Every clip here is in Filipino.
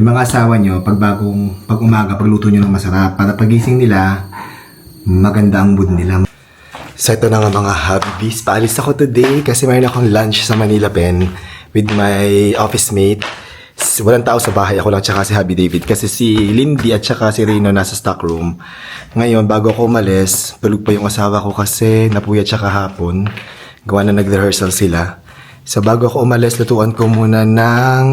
yung mga asawa nyo, pag bagong, pag umaga, pagluto nyo ng masarap, para pagising nila, maganda ang mood nila. So ito na nga mga hobbies. Paalis ako today kasi mayroon akong lunch sa Manila Pen with my office mate. Walang tao sa bahay. Ako lang tsaka si Happy David. Kasi si Lindy at tsaka si Rino nasa stock room. Ngayon, bago ako umalis, tulog pa yung asawa ko kasi napuyat siya kahapon. Gawa na nag-rehearsal sila. So bago ako umalis, lutuan ko muna ng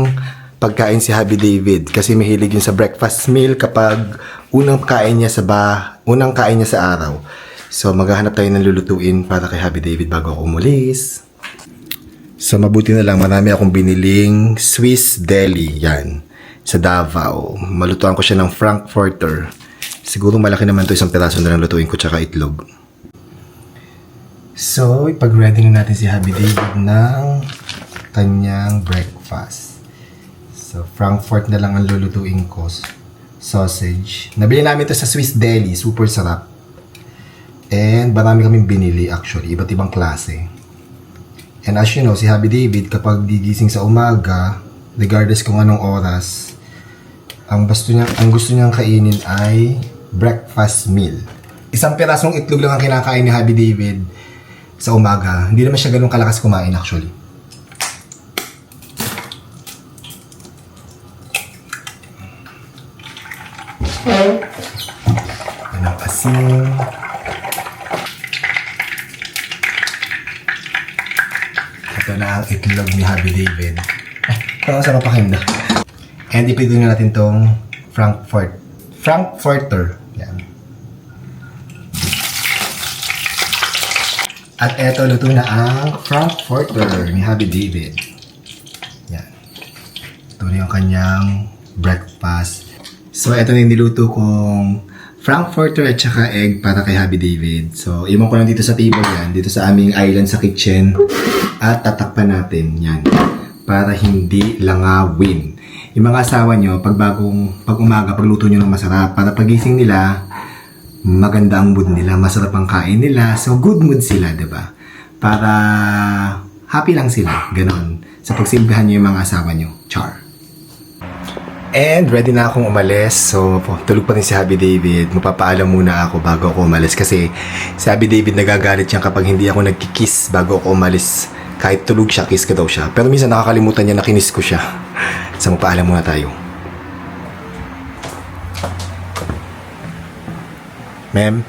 pagkain si Happy David. Kasi mahilig yun sa breakfast meal kapag unang kain niya sa ba, unang kain niya sa araw. So, maghahanap tayo ng lulutuin para kay Happy David bago ako umulis. So, mabuti na lang. Marami akong biniling Swiss deli. Yan. Sa Davao. Malutuan ko siya ng Frankfurter. Siguro malaki naman to isang piraso na lang lutuin ko tsaka itlog. So, ipag-ready na natin si Happy David ng kanyang breakfast. So, Frankfurt na lang ang lulutuin ko. Sausage. Nabili namin to sa Swiss Deli. Super sarap. And marami kaming binili actually, iba't ibang klase. And as you know, si Happy David kapag gigising sa umaga, regardless kung anong oras, ang gusto niya ang gusto niyang kainin ay breakfast meal. Isang pirasong itlog lang ang kinakain ni Happy David sa umaga. Hindi naman siya ganun kalakas kumain actually. Yan ang asin. Ito na ang itlog ni Happy David. Eh, parang sarap pakinggan. And ipito na natin tong Frankfurt. Frankfurter. Yan. At eto, luto na ang Frankfurter ni Happy David. Yan. Ito na yung kanyang breakfast. So, ito na yung niluto kong Frankfurter at saka egg para kay Happy David. So, iwan ko lang dito sa table yan, dito sa aming island sa kitchen. At tatakpan natin yan para hindi langawin. Yung mga asawa nyo, pag bagong, pag umaga, pagluto nyo ng masarap, para pagising nila, maganda ang mood nila, masarap ang kain nila, so good mood sila, ba? Para happy lang sila, ganon. Sa pagsilbihan nyo yung mga asawa nyo, char. And ready na akong umalis. So, tulog pa rin si Happy David. Magpapaalam muna ako bago ako umalis. Kasi si Happy David nagagalit siya kapag hindi ako nagkikiss bago ako umalis. Kahit tulog siya, kiss ko daw siya. Pero minsan nakakalimutan niya na kinis ko siya. So, magpaalam muna tayo. Ma'am?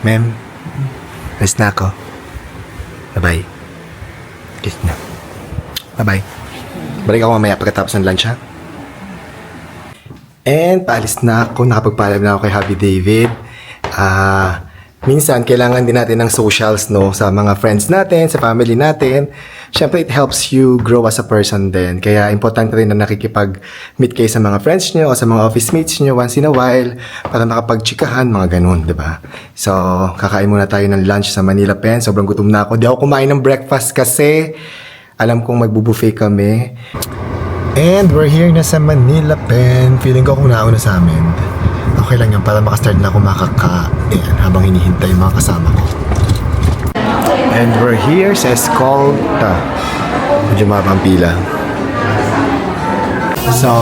Ma'am? Alis na ako. Bye-bye. Kiss na. Bye-bye. Balik ako mamaya pagkatapos ng lunch, ha? And paalis na ako, nakapagpaalam na ako kay Happy David. Ah, minsan kailangan din natin ng socials no sa mga friends natin, sa family natin. Syempre it helps you grow as a person din. Kaya importante rin na nakikipag-meet kayo sa mga friends nyo o sa mga office mates nyo once in a while para makapagchikahan, mga ganun, di ba? So, kakain muna tayo ng lunch sa Manila Pen. Sobrang gutom na ako. Di ako kumain ng breakfast kasi alam kong magbubuffet kami. And we're here na sa Manila Pen. Feeling ko kung nauna sa amin. Okay lang yan para makastart na ako makakain habang hinihintay mga kasama ko. And we're here sa Escolta. Medyo mabang pila. So,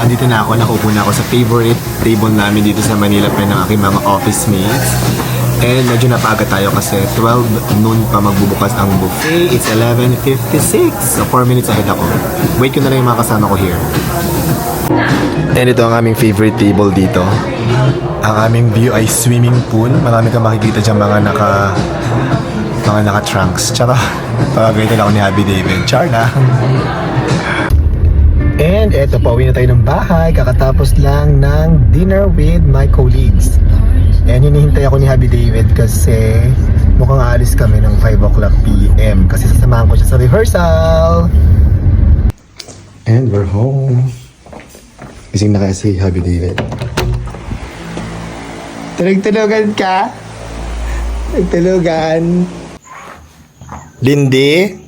andito na ako. Nakaupo na ako sa favorite table namin dito sa Manila Pen ng aking mga office mates. And medyo napaga tayo kasi 12 noon pa magbubukas ang buffet. It's 11.56. So, 4 minutes ahead ako. Wait ko na lang yung mga kasama ko here. And ito ang aming favorite table dito. Ang aming view ay swimming pool. Marami kang makikita dyan mga naka mga naka-trunks. Tsaka, pagagalitan ako ni Happy David. Char na. And eto, pauwi na tayo ng bahay. Kakatapos lang ng dinner with my colleagues. And hinihintay ako ni Happy David kasi mukhang aalis kami ng 5 o'clock p.m. Kasi sasamahan ko siya sa rehearsal. And we're home. Gising na kaya si Happy David. Tulog-tulogan ka? Tulog-tulogan. Lindy?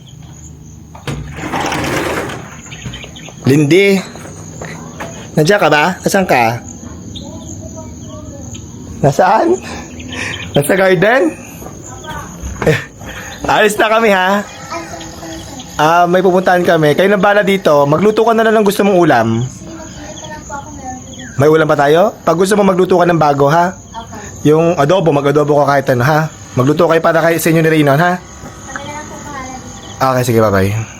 Lindy? Nandiyan ka ba? Nasaan ka? Nasaan? Nasa garden? Eh, alis na kami ha. Ah, may pupuntahan kami. Kayo na bala dito. Magluto ka na lang ng gusto mong ulam. May ulam pa tayo? Pag gusto mo magluto ka ng bago, ha? Yung adobo, mag-adobo ka kahit ano, ha? Magluto kayo para kay sa inyo ni Raynon, ha? Dito. Okay, sige, bye-bye.